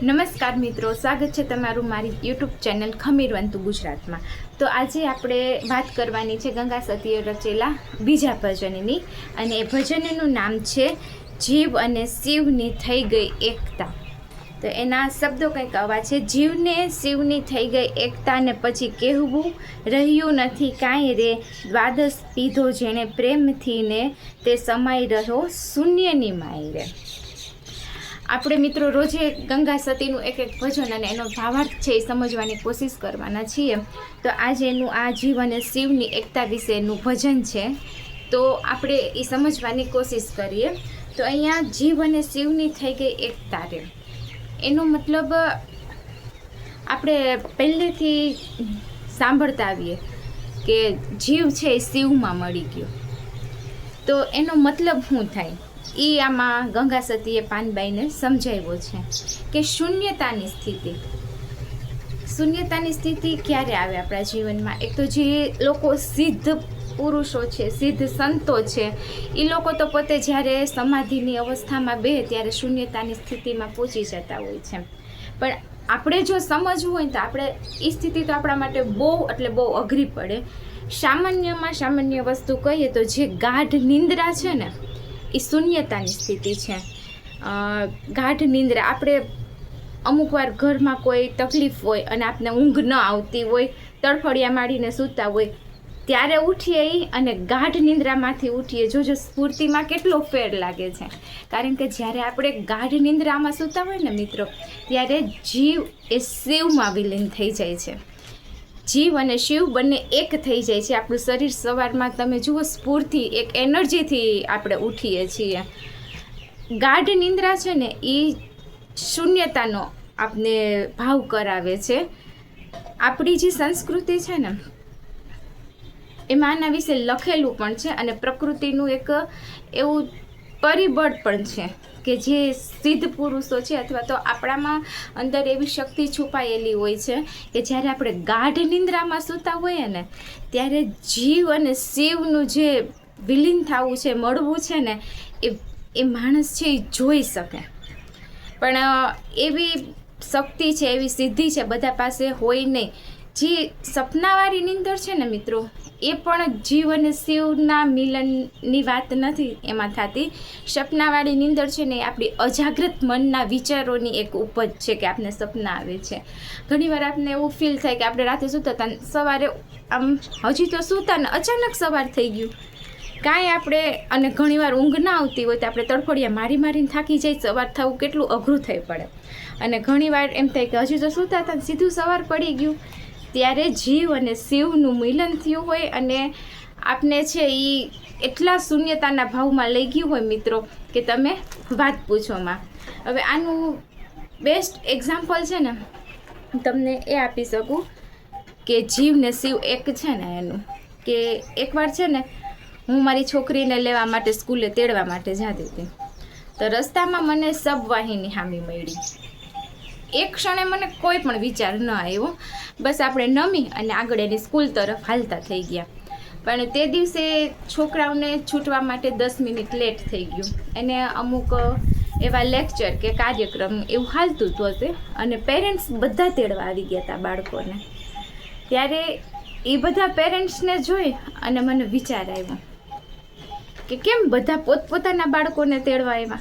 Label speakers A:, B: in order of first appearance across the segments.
A: નમસ્કાર મિત્રો, સ્વાગત છે તમારું મારી યુટ્યુબ ચેનલ ખમીરવંતુ ગુજરાતમાં. તો આજે આપણે વાત કરવાની છે ગંગા સતીએ રચેલા બીજા ભજનની અને એ ભજનનું નામ છે જીવ અને શિવની થઈ ગઈ એકતા. તો એના શબ્દો કંઈક આવા છે, જીવને શિવની થઈ ગઈ એકતા ને પછી કહેવું રહ્યું નથી કાંઈ રે. દ્વાદશ પીધો જેણે પ્રેમથી ને તે સમાઈ રહ્યો શૂન્યની માઈ રે આપણે મિત્રો રોજે ગંગા સતીનું એક એક ભજન અને એનો ભાવાર્થ છે એ સમજવાની કોશિશ કરવાના છીએ. તો આજે એનું આ જીવ અને શિવની એકતા વિશેનું ભજન છે. તો આપણે એ સમજવાની કોશિશ કરીએ. તો અહીંયા જીવ અને શિવની થઈ ગઈ એકતા રે. એનો મતલબ, આપણે પહેલેથી સાંભળતા આવીએ કે જીવ છે એ શિવમાં મળી ગયો. તો એનો મતલબ શું થાય? એ આમાં ગંગા સતીએ પાનબાઈને સમજાવ્યો છે કે શૂન્યતાની સ્થિતિ. શૂન્યતાની સ્થિતિ ક્યારે આવે આપણા જીવનમાં? એક તો જે લોકો સિદ્ધ પુરુષો છે, સિદ્ધ સંતો છે એ લોકો તો પોતે જ્યારે સમાધિની અવસ્થામાં બે ત્યારે શૂન્યતાની સ્થિતિમાં પહોંચી જતા હોય છે. પણ આપણે જો સમજવું હોય તો આપણે એ સ્થિતિ તો આપણા માટે બહુ એટલે બહુ અઘરી પડે. સામાન્યમાં સામાન્ય વસ્તુ કહીએ તો જે ગાઢ નિંદ્રા છે ને એ શૂન્યતાની સ્થિતિ છે. ગાઢ નિંદ્રા. આપણે અમુક વાર ઘરમાં કોઈ તકલીફ હોય અને આપને ઊંઘ ન આવતી હોય, તડફડિયા માડીને સૂતા હોય, ત્યારે ઉઠીએ અને ગાઢ નિંદ્રામાંથી ઉઠીએ. જોજો, સ્ફૂર્તિમાં કેટલો ફેર લાગે છે. કારણ કે જ્યારે આપણે ગાઢ નિંદ્રામાં સૂતા હોય ને મિત્રો, ત્યારે જીવ એ શિવમાં વિલીન થઈ જાય છે. જીવ અને શિવ બંને એક થઈ જાય છે. આપણું શરીર સવારમાં તમે જુઓ, સ્ફૂર્તિ, એક એનર્જીથી આપણે ઉઠીએ છીએ. ગાઢ નિંદ્રા છે ને, એ શૂન્યતાનો આપને ભાવ કરાવે છે. આપણી જે સંસ્કૃતિ છે ને, એમાં આના વિશે લખેલું પણ છે અને પ્રકૃતિનું એક એવું પરિબળ પણ છે કે જે સિદ્ધ પુરુષો છે અથવા તો આપણામાં અંદર એવી શક્તિ છુપાયેલી હોય છે કે જ્યારે આપણે ગાઢ નિંદ્રામાં સૂતા હોઈએ ને, ત્યારે જીવ અને શિવનું જે વિલીન થવું છે, મળવું છે ને, એ એ માણસ છે એ જોઈ શકે. પણ એવી શક્તિ છે, એવી સિદ્ધિ છે બધા પાસે હોય નહીં. જે સપનાવાળી નીંદર છે ને મિત્રો, એ પણ જીવ અને શિવના મિલનની વાત નથી એમાં થતી. સપનાવાળી નીંદર છે ને એ આપણી અજાગ્રત મનના વિચારોની એક ઉપજ છે કે આપને સપના આવે છે. ઘણીવાર આપને એવું ફીલ થાય કે આપણે રાતે સૂતા હતા સવારે આમ હજી તો સૂતા ને અચાનક સવાર થઈ ગયું. કાંઈ આપણે, અને ઘણીવાર ઊંઘ ના આવતી હોય તો આપણે તડફડિયા મારી મારીને થાકી જાય, સવાર થવું કેટલું અઘરું થઈ પડે. અને ઘણીવાર એમ થાય કે હજી તો સૂતા હતા સીધું સવાર પડી ગયું. ત્યારે જીવ અને શિવનું મિલન થયું હોય અને આપને છે એ એટલા શૂન્યતાના ભાવમાં લઈ ગયું હોય મિત્રો કે તમે વાત પૂછોમાં હવે આનું બેસ્ટ એક્ઝામ્પલ છે ને તમને એ આપી શકું કે જીવ ને શિવ એક છે ને એનું. કે એકવાર છે ને, હું મારી છોકરીને લેવા માટે સ્કૂલે તેડવા માટે જતી હતી. તો રસ્તામાં મને સબવાહિની હામી મળી. એક ક્ષણે મને કોઈ પણ વિચાર ન આવ્યો. બસ આપણે નમી અને આગળ એની સ્કૂલ તરફ હાલતા થઈ ગયા. પણ તે દિવસે છોકરાઓને છૂટવા માટે દસ મિનિટ લેટ થઈ ગયું. એને અમુક એવા લેક્ચર કે કાર્યક્રમ એવું હાલતું હતું હશે અને પેરેન્ટ્સ બધા તેડવા આવી ગયા હતા બાળકોને. ત્યારે એ બધા પેરેન્ટ્સને જોઈ અને મને વિચાર આવ્યો કે કેમ બધા પોતપોતાના બાળકોને તેડવા આવ્યા?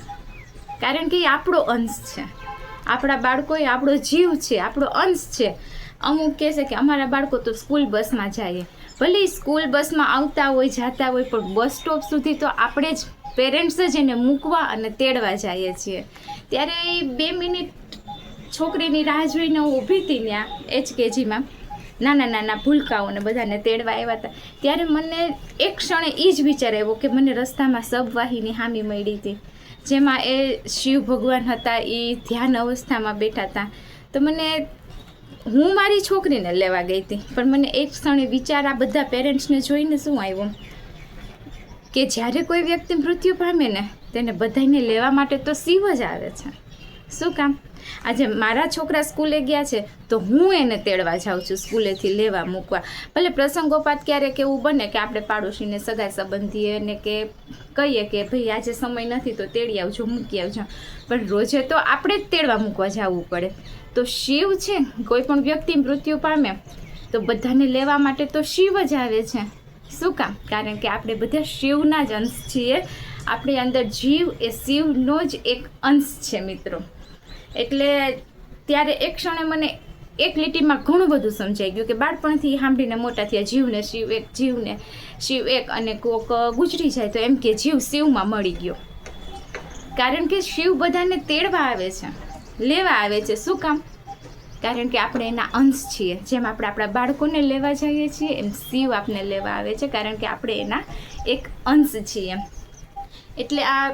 A: કારણ કે એ આપણો અંશ છે. આપણા બાળકો એ આપણો જીવ છે, આપણો અંશ છે. અમુક કહેશે કે અમારા બાળકો તો સ્કૂલ બસમાં જાય. ભલે સ્કૂલ બસમાં આવતા હોય, જતા હોય, પણ બસ સ્ટોપ સુધી તો આપણે જ પેરેન્ટ્સ જ એને મૂકવા અને તેડવા જઈએ છીએ. ત્યારે એ બે મિનિટ છોકરીની રાહ જોઈને હું ઊભી હતી ત્યાં, એચકેજીમાં. નાના નાના ભૂલકાઓને બધાને તેડવા આવ્યા હતા. ત્યારે મને એક ક્ષણે એ જ વિચાર આવ્યો કે મને રસ્તામાં સબવાહીની હામી મળી હતી. જેમાં એ શિવ ભગવાન હતા, એ ધ્યાન અવસ્થામાં બેઠા હતા. તો મને હું મારી છોકરીને લેવા ગઈ હતી, પણ મને એક ક્ષણે વિચાર આ બધા પેરેન્ટ્સને જોઈને શું આવ્યો? કે જ્યારે કોઈ વ્યક્તિ મૃત્યુ પામે ને, તેને બધાને લેવા માટે તો શિવ જ આવે છે. શું કામ? આજે મારા છોકરા સ્કૂલે ગયા છે, તો હું એને તેડવા જાઉં છું સ્કૂલેથી લેવા મૂકવા. ભલે પ્રસંગોપાત ક્યારેક એવું બને કે આપણે પાડોશીને સગા સંબંધીએ ને કે કહીએ કે, ભાઈ, આજે સમય નથી તો તેડી આવજો, મૂકી આવજો. પણ રોજે તો આપણે જ તેડવા મૂકવા જવું પડે. તો શિવ છે, કોઈ પણ વ્યક્તિ મૃત્યુ પામે, તો બધાને લેવા માટે તો શિવ જ આવે છે. શું કામ? કારણ કે આપણે બધા શિવના જ અંશ છીએ. આપણી અંદર જીવ એ શિવનો જ એક અંશ છે, મિત્રો. એટલે ત્યારે એક ક્ષણે મને એક લીટીમાં ઘણું બધું સમજાઈ ગયું કે બાળપણથી સાંભળીને મોટા થયા, જીવને શિવ એક, જીવને શિવ એક અને કોક ગુજરી જાય તો એમ કે જીવ શિવમાં મળી ગયો. કારણ કે શિવ બધાને તેડવા આવે છે, લેવા આવે છે. શું કામ? કારણ કે આપણે એના અંશ છીએ. જેમ આપણે આપણા બાળકોને લેવા જઈએ છીએ, એમ શિવ આપને લેવા આવે છે. કારણ કે આપણે એના એક અંશ છીએ. એટલે આ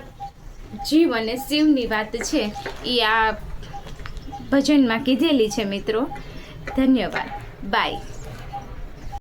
A: જીવ અને શિવની વાત છે એ આ ભજનમાં કીધેલી છે મિત્રો. ધન્યવાદ. બાય